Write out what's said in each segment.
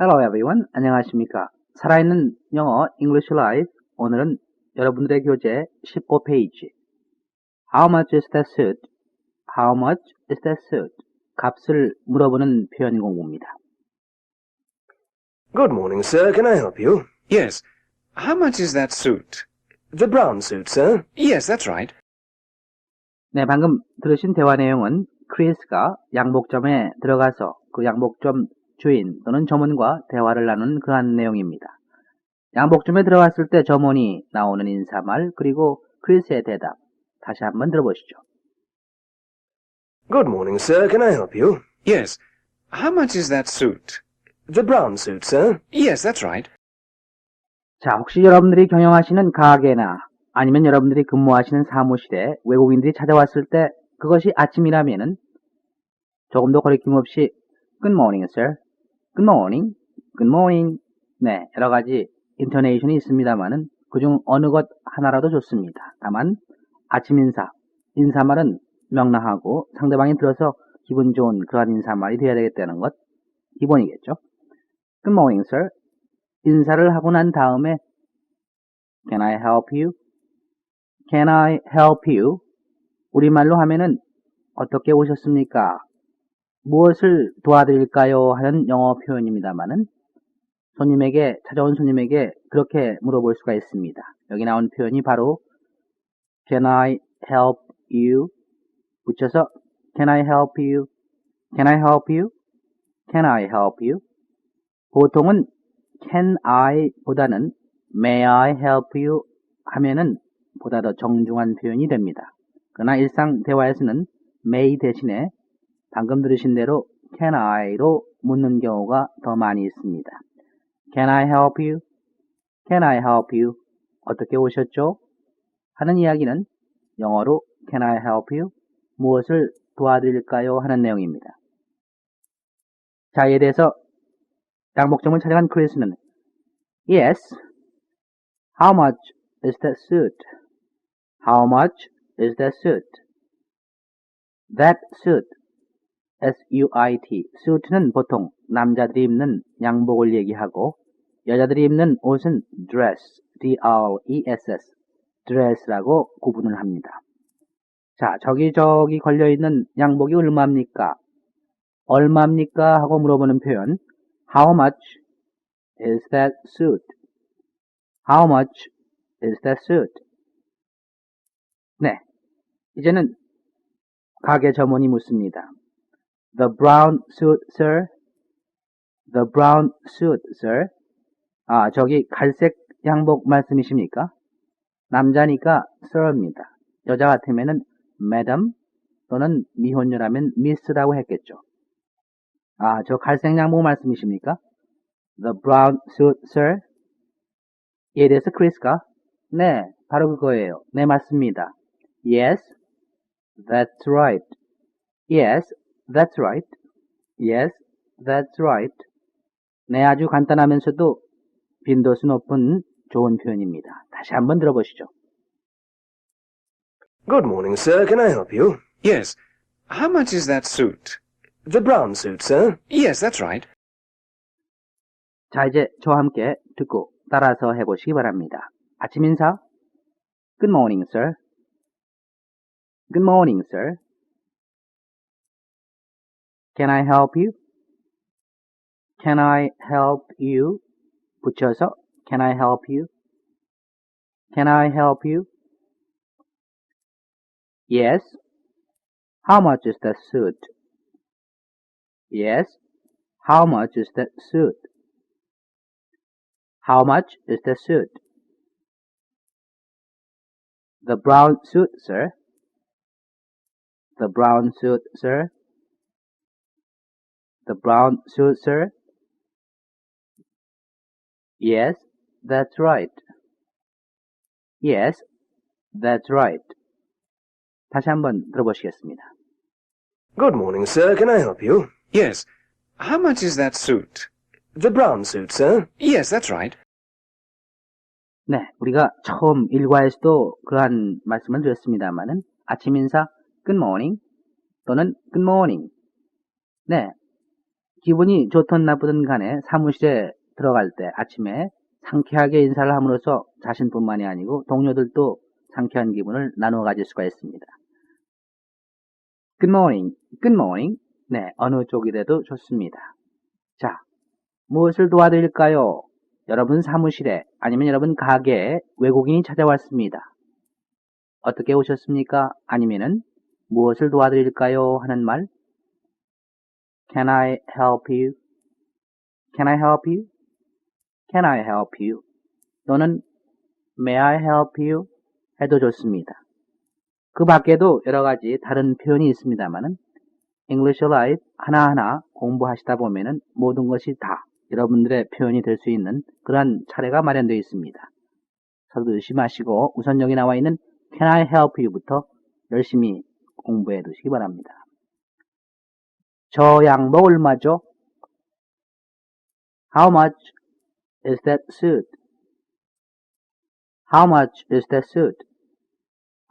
Hello everyone. 안녕하십니까. 살아있는 영어 English Live. 오늘은 여러분들의 교재 15페이지. How much is that suit? How much is that suit? 값을 물어보는 표현 공부입니다. Good morning, sir. Can I help you? Yes. How much is that suit? The brown suit, sir. Yes, that's right. 네, 방금 들으신 대화 내용은 크리스가 양복점에 들어가서 그 양복점 주인 또는 점원과 대화를 나눈 그러한 내용입니다. 양복점에 들어갔을 때 점원이 나오는 인사말 그리고 크리스의 대답 다시 한번 들어보시죠. Good morning, sir. Can I help you? Yes. How much is that suit? The brown suit, sir. Yes, that's right. 자, 혹시 여러분들이 경영하시는 가게나 아니면 여러분들이 근무하시는 사무실에 외국인들이 찾아왔을 때 그것이 아침이라면은 조금 더 거리낌 없이 Good morning, sir. Good morning. Good morning. 네, 여러 가지 인터네이션이 있습니다만은 그중 어느 것 하나라도 좋습니다. 다만 아침 인사, 인사말은 명랑하고 상대방이 들어서 기분 좋은 그러한 인사말이 되어야 되겠다는 것 기본이겠죠. Good morning, sir. 인사를 하고 난 다음에 Can I help you? Can I help you? 우리말로 하면은 어떻게 오셨습니까? 무엇을 도와드릴까요? 하는 영어 표현입니다만은 손님에게 찾아온 손님에게 그렇게 물어볼 수가 있습니다. 여기 나온 표현이 바로 Can I help you? 붙여서 Can I help you? Can I help you? Can I help you? 보통은 can I 보다는 may I help you 하면은 보다 더 정중한 표현이 됩니다. 그러나 일상 대화에서는 may 대신에 방금 들으신 대로 can I로 묻는 경우가 더 많이 있습니다. Can I help you? Can I help you? 어떻게 오셨죠? 하는 이야기는 영어로 Can I help you? 무엇을 도와드릴까요? 하는 내용입니다. 자, 이에 대해서 양복점을 찾아간 크리스는 Yes. How much is that suit? How much is that suit? That suit. S-U-I-T. suit는 보통 남자들이 입는 양복을 얘기하고 여자들이 입는 옷은 dress. D-R-E-S-S. dress라고 구분을 합니다. 자, 저기 저기 걸려있는 양복이 얼마입니까? 얼마입니까? 하고 물어보는 표현 How much is that suit? How much is that suit? 네. 이제는 가게 점원이 묻습니다. The brown suit, sir? The brown suit, sir? 아, 저기 갈색 양복 말씀이십니까? 남자니까 sir입니다. 여자 같으면은 madam 또는 미혼녀라면 miss라고 했겠죠. 아, 저 갈색 양복 말씀이십니까? The brown suit, sir? 이에 대해서 크리스가 네, 바로 그거예요. 네, 맞습니다. Yes, that's right. Yes, that's right. Yes, that's right. 네, 아주 간단하면서도 빈도수 높은 좋은 표현입니다. 다시 한번 들어보시죠. Good morning, sir. Can I help you? Yes. How much is that suit? The brown suit, sir. Yes, that's right. 자, 이제 저와 함께 듣고 따라서 해보시기 바랍니다. 아침 인사. Good morning, sir. Good morning, sir. Can I help you? Can I help you? 붙여서 Can I help you? Can I help you? Yes. How much is that suit? Yes. How much is that suit? How much is the suit? The brown suit, sir. The brown suit, sir. The brown suit, sir. Yes, that's right. Yes, that's right. 다시 한번 들어보시겠습니다. Good morning, sir. Can I help you? Yes. How much is that suit? The brown suit, sir. Yes, that's right. 네, 우리가 처음 일과에서도 그러한 말씀을 드렸습니다만은 아침 인사 good morning 또는 good morning. 네, 기분이 좋든 나쁘든 간에 사무실에 들어갈 때 아침에 상쾌하게 인사를 함으로써 자신뿐만이 아니고 동료들도 상쾌한 기분을 나누어 가질 수가 있습니다. Good morning, good morning. 네, 어느 쪽이라도 좋습니다. 자, 무엇을 도와드릴까요? 여러분 사무실에 아니면 여러분 가게에 외국인이 찾아왔습니다. 어떻게 오셨습니까? 아니면은 무엇을 도와드릴까요? 하는 말. Can I help you? Can I help you? Can I help you? 또는 May I help you? 해도 좋습니다. 그 밖에도 여러 가지 다른 표현이 있습니다만은 English Live 하나하나 공부하시다 보면은 모든 것이 다 여러분들의 표현이 될 수 있는 그러한 차례가 마련되어 있습니다. 서두르시 마시고 우선 여기 나와 있는 Can I help you부터 열심히 공부해 두시기 바랍니다. 저 양복 얼마죠? How much is that suit? How much is that suit?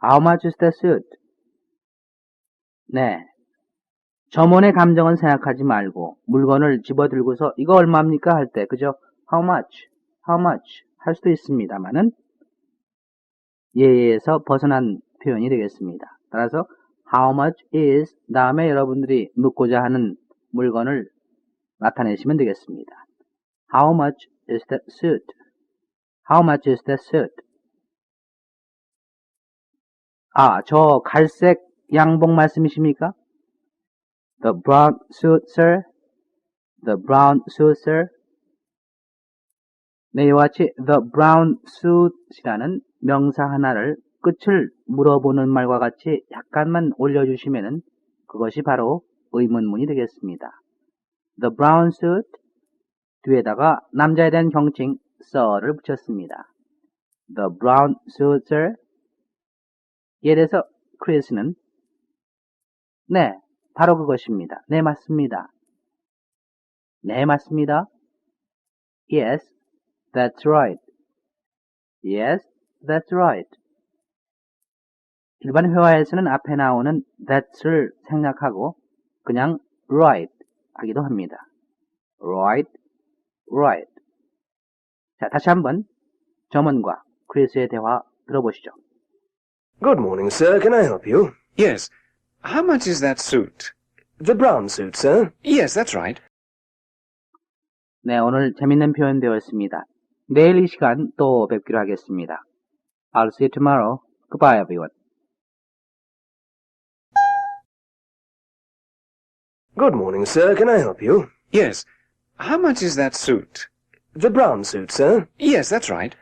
How much is that suit? 네. 점원의 감정은 생각하지 말고 물건을 집어들고서 이거 얼마입니까 할 때 그죠? How much? How much? 할 수도 있습니다만은 예에서 벗어난 표현이 되겠습니다. 따라서 how much is 다음에 여러분들이 묻고자 하는 물건을 나타내시면 되겠습니다. How much is that suit? How much is that suit? 아, 저 갈색 양복 말씀이십니까? The brown suit, sir. The brown suit, sir. 네, 이와 같이 the brown suit이라는 명사 하나를 끝을 물어보는 말과 같이 약간만 올려주시면은 그것이 바로 의문문이 되겠습니다. The brown suit 뒤에다가 남자에 대한 경칭 sir를 붙였습니다. The brown suit, sir. 예를 들어서 크리스는 네, 바로 그것입니다. 네, 맞습니다. 네, 맞습니다. Yes, that's right. Yes, that's right. 일반 회화에서는 앞에 나오는 that'을 생략하고 그냥 right 하기도 합니다. right, right. 자, 다시 한번 점원과 크리스의 대화 들어보시죠. Good morning, sir. Can I help you? Yes. How much is that suit? The brown suit, sir. Yes, that's right. 네, 오늘 재밌는 표현 되었습니다. 내일 이 시간 또 뵙기로 하겠습니다. I'll see you tomorrow. Goodbye, everyone. Good morning, sir. Can I help you? Yes. How much is that suit? The brown suit, sir. Yes, that's right.